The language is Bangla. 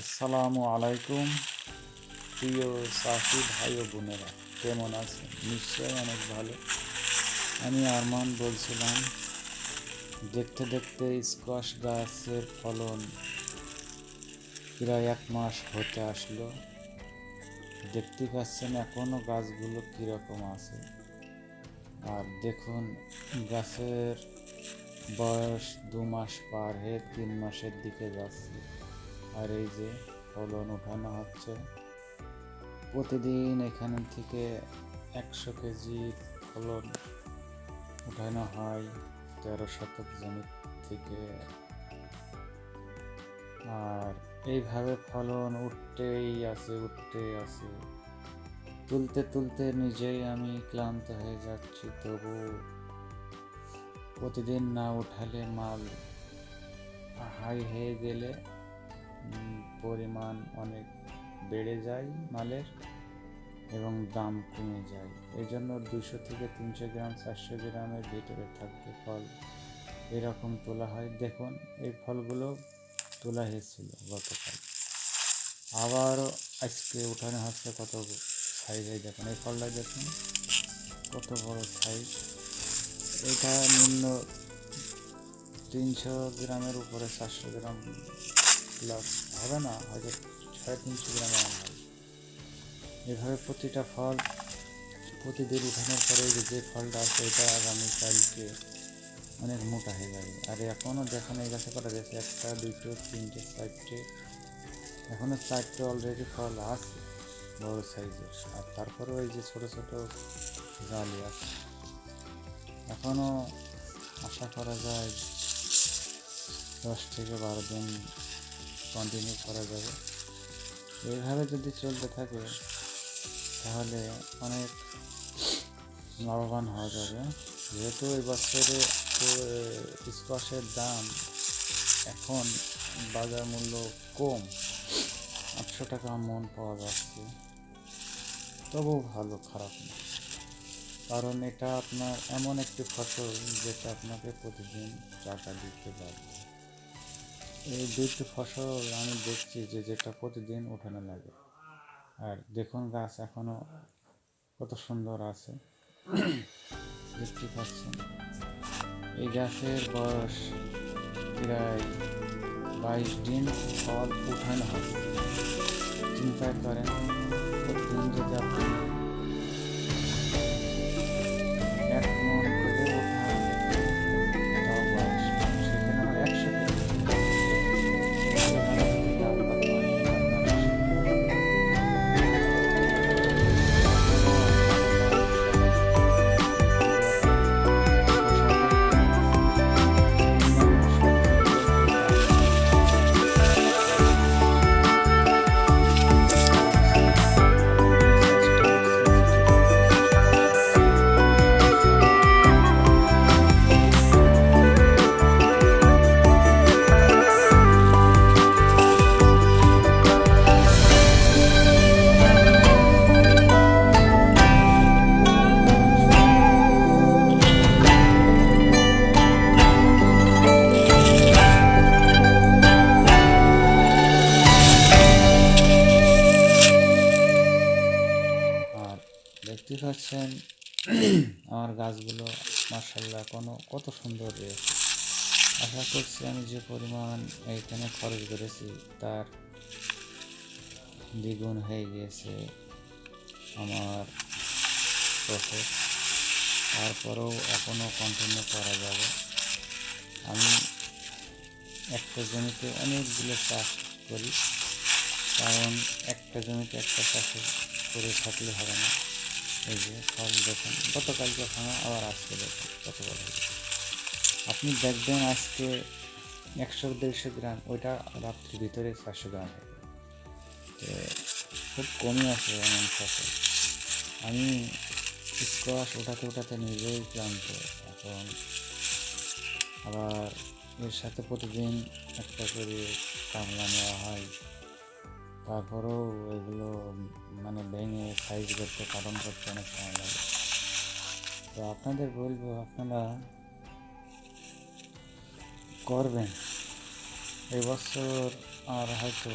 আসসালামু আলাইকুম। প্রিয় সাথী ভাই ও বোনেরা, কেমন আছেন? নিশ্চয়ই অনেক ভালো। আমি আরমান বলছিলাম, দেখতে দেখতে স্কোয়াশ গাছের ফলন প্রায় এক মাস হতে আসলো। দেখতে পাচ্ছেন এখনও গাছগুলো কীরকম আছে। আর দেখুন, গাছের বয়স দু মাস পার হয়ে তিন মাসের দিকে যাচ্ছে। আর এই যে ফলন উঠানো হচ্ছে। প্রতিদিন এখান থেকে একশো কেজি ফলন উঠানো হয় তেরো শতক জমি থেকে। আর এইভাবে ফলন উঠতেই আছে উঠতেই আছে। তুলতে তুলতে নিজেই আমি ক্লান্ত হয়ে যাচ্ছি, তবু প্রতিদিন না উঠালে মাল হাই হয়ে গেলে পরিমাণ অনেক বেড়ে যায় মালের এবং দাম কমে যায়। এই জন্য দুশো থেকে তিনশো গ্রাম, চারশো গ্রামের ভিতরে থাকবে ফল। এরকম তোলা হয়। দেখুন, এই ফলগুলো তোলা হয়েছিল গতকাল। আবারও আজকে উঠানো হচ্ছে কত সাইজে দেখুন, এই ফলটা দেখুন, কত বড় সাইজ এটা নিম্ন তিনশো গ্রামের উপরে, চারশো গ্রাম প্লাস হবে না, হয়তো সাড়ে তিনশো গ্রাম হবে। এভাবে প্রতিটা ফল প্রতিদিন উঠানোর পরে যে ফলটা আছে, এটা আগামীকালকে অনেক মোটা হয়ে যাবে। আর এখনও দেখেন এই গাছে করা গেছে একটা, দুটো, তিনটে, চারটে। এখনও চারটে অলরেডি ফল আছে বড় সাইজের। আর তারপরেও এই যে ছোটো ছোটো জালি আছে। এখনও আশা করা যায় দশ থেকে বারো দিন কন্টিনিউ করা যাবে। এইভাবে যদি চলতে থাকে, তাহলে অনেক লাভবান হওয়া যাবে। যেহেতু এই বছরে স্কোয়াশের দাম এখন বাজার মূল্য কম। আটশো টাকা মন পাওয়া যাচ্ছে। তবুও ভালো, খারাপ না। কারণ এটা আপনার এমন একটি ফসল যেটা আপনাকে প্রতিদিন টাকা দিতে পারবে এই দুইটি ফসল আমি দেখছি যে যেটা প্রতিদিন উঠানো লাগে। আর দেখুন গাছ এখনও কত সুন্দর আছে। দেখতে পাচ্ছেন। এই গাছের বয়স প্রায় বাইশ দিন ফল উঠানো হয়। চিন্তা করেন। পাচ্ছেন আমার গাছগুলো মার্শাল্লাহ কোনো, কত সুন্দর রয়েছে আশা করছি আমি যে পরিমাণ এইখানে খরচ করেছি, তার দ্বিগুণ হয়ে গিয়েছে আমার প্রফিট তারপরেও এখনও কন্টিনিউ করা যাবে। আমি একটা জমিতে অনেকগুলো চাষ করি, কারণ একটা জমিতে একটা চাষ করে থাকলে হবে না। এই যে ফল দেখুন গতকালকে ভাঙা আবার আজকে দেখুন কত আপনি দেখবেন আজকে একশো দেড়শো গ্রাম, ওইটা রাত্রির ভিতরে চারশো গ্রাম। হবে তো খুব কমই আছে এমন ফসল। আমি স্কোয়াশ ওঠাতে ওঠাতে নিজেই ক্লান্ত। এখন আবার এর সাথে প্রতিদিন একটা করে কামলা নেওয়া হয়। তারপরেও এগুলো মানে ভেঙে সাইজ করতে কারণ করতে অনেক সময় লাগে। তো আপনাদের বলব, আপনারা করবেন। এবছর আর হয়তো